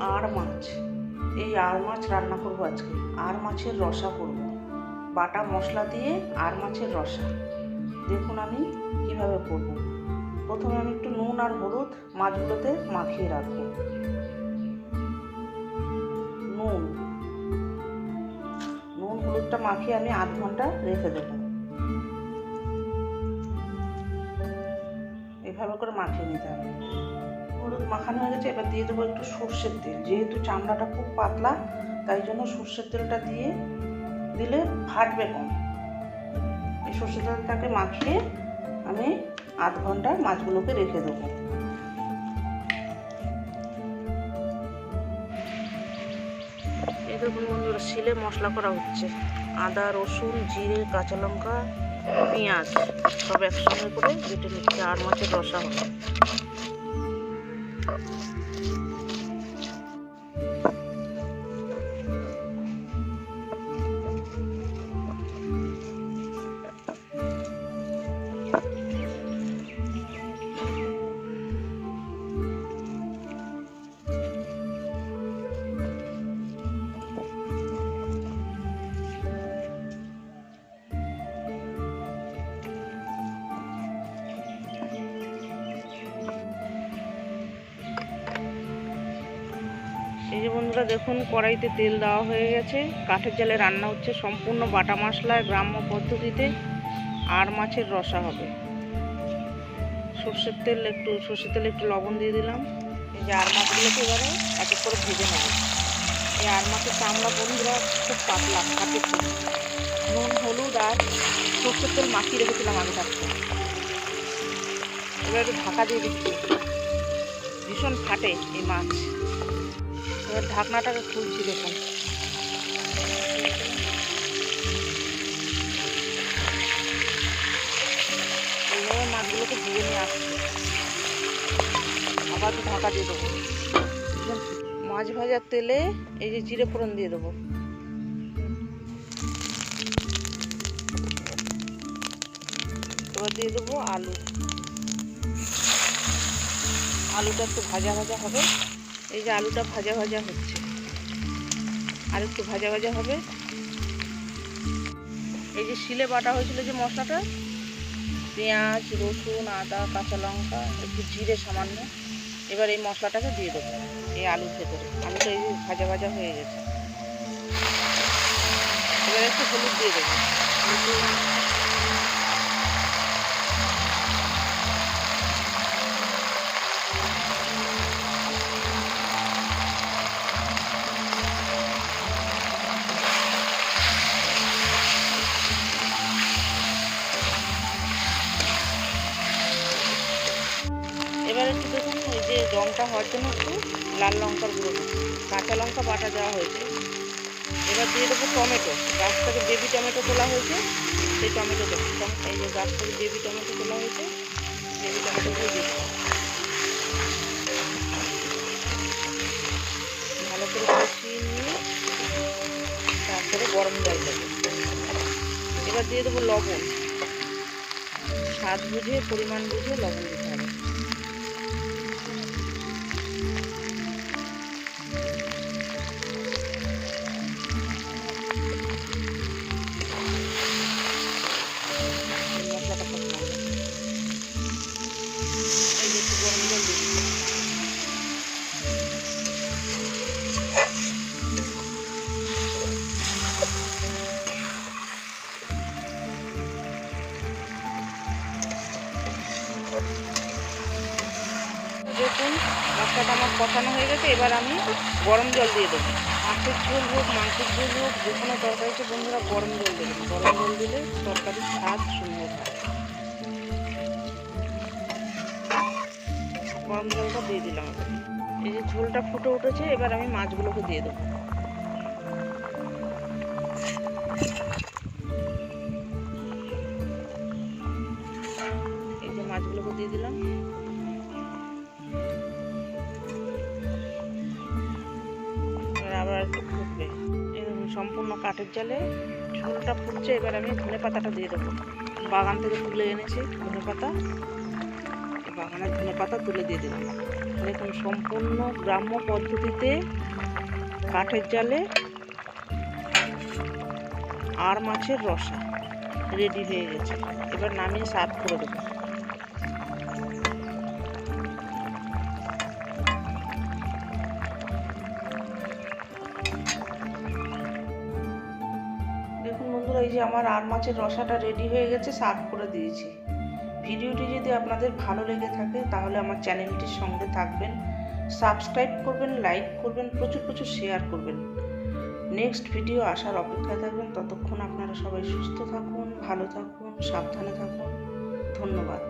আর মাছ? এই আর মাছ রান্না করব আজকে। আর মাছের রসা করব। বাটা মশলা দিয়ে আর মাছের রসা। দেখুন আমি কীভাবে করব। প্রথমে আমি একটু নুন আর হলুদ মাছগুলোতে মাখিয়ে রাখব। নুন। নুন, হলুদটা মাখিয়ে আমি আধ ঘণ্টা রেখে দেবো। এভাবে করে মাখিয়ে নিতে হবে। হলুদ মাখানো হয়ে গেছে, এবার দিয়ে দেবো একটু সর্ষের তেল। যেহেতু চামড়াটা খুব পাতলা, তাই জন্য সর্ষের তেলটা দিয়ে দিলে ফাটবে কম। এই সর্ষের তেলটাকে মাখিয়ে আমি আধ ঘণ্টা মাছগুলোকে রেখে দেবো। শিলে মশলা করা হচ্ছে। আদা, রসুন, জিরে, কাঁচা লঙ্কা, পেঁয়াজ সব একসঙ্গে করে বেটে নিচ্ছে, আর মাছের রসা হবে। এই যে বন্ধুরা দেখুন, কড়াইতে তেল দেওয়া হয়ে গেছে। কাঠের জালে রান্না হচ্ছে সম্পূর্ণ বাটা মশলায় গ্রাম্য পদ্ধতিতে। আর মাছের রসা হবে। সর্ষের তেল একটু, সর্ষের তেলে একটু লবণ দিয়ে দিলাম। এই যে আর মাছগুলোকে এবারে এক এক করে ভেজে নেব। এই আর মাছের চামড়া বন্ধুরা খুব পাতলা, হাতে নুন, হলুদ আর সর্ষের তেল মাখিয়ে রেখেছিলাম আগে থাকতে এবার একটু ঢাকা দিয়ে দিচ্ছি। ভীষণ ফাটে এই মাছ। এবার ঢাকনাটাকে খুলছি দেখুন। এইভাবে মাছগুলোকে ধুয়ে নিয়ে আসছি। আবার ঢাকা দিয়ে দেবো। মাছ ভাজার তেলে এই যে জিরে দিয়ে দেবো। এবার দিয়ে দেবো আলু। আলুটা একটু ভাজা ভাজা হবে। এই যে আলুটা ভাজা ভাজা হচ্ছে। আর একটু ভাজা ভাজা হবে। এই যে শিলে বাটা হয়েছিল যে মশলাটা, পেঁয়াজ, রসুন, আদা, কাঁচা লঙ্কা, একটু জিরে সামান্য। এবার এই মশলাটাকে দিয়ে দেবো, এই আলুর ভেতরে। আলুটা এই যে ভাজা ভাজা হয়ে গেছে। এবার একটু হলুদ দিয়ে দেবো। একটু দেখুন ওই যে রঙটা হওয়ার জন্য একটু লাল লঙ্কার গুঁড়ো কাঁচা লঙ্কা বাটা দেওয়া হয়েছে। এবার দিয়ে দেবো টমেটো। গাছ থেকে বেবি টমেটো তোলা হয়েছে। সেই টমেটো দেবো। এই যে গাছ থেকে বেবি টমেটো তোলা হয়েছে। বেবি টমেটো দিয়ে দিচ্ছি ভালো করে কষিয়ে নিয়ে তারপরে গরম জল দেবো। এবার দিয়ে দেবো লবণ। স্বাদ বুঝে, পরিমাণ বুঝে লবণ দিতে মশলাটা আমার কষানো হয়ে গেছে, এবার আমি গরম জল দিয়ে দেবো। মাছের ঝোল হোক, মাংসের ঝোল হোক, যে কোনো তরকারিতে বন্ধুরা গরম জল দেবেন গরম জল দিলে তরকারির স্বাদ সুন্দর হয়। গরম জলটা দিয়ে দিলাম। এই যে ঝোলটা ফুটে উঠেছে, এবার আমি মাছগুলোকে দিয়ে দেবো। মাছগুলোকে দিয়ে দিলাম। ফুটবে সম্পূর্ণ কাঠের জালে ঝোলটা ফুটছে, এবার আমি ধনে পাতাটা দিয়ে দেবো। বাগান থেকে তুলে এনেছি ধনে পাতা। বাগানের ধনে পাতা তুলে দিয়ে দিলাম। দেখুন সম্পূর্ণ গ্রাম্য পদ্ধতিতে কাঠের জালে আর মাছের রসা রেডি হয়ে গেছে। এবার নামিয়ে সার্ভ করে দেবো। দেখুন বন্ধুরা, এই যে আমার আর মাছের রসাটা রেডি হয়ে গেছে, সার্ভ করে দিয়েছি। ভিডিওটি যদি আপনাদের ভালো লেগে থাকে, তাহলে আমার চ্যানেলটির সঙ্গে থাকবেন, সাবস্ক্রাইব করবেন, লাইক করবেন, প্রচুর প্রচুর শেয়ার করবেন। নেক্সট ভিডিও আসার অপেক্ষায় থাকবেন, ততক্ষণ আপনারা সবাই সুস্থ থাকুন, ভালো থাকুন, সাবধানে থাকুন, ধন্যবাদ।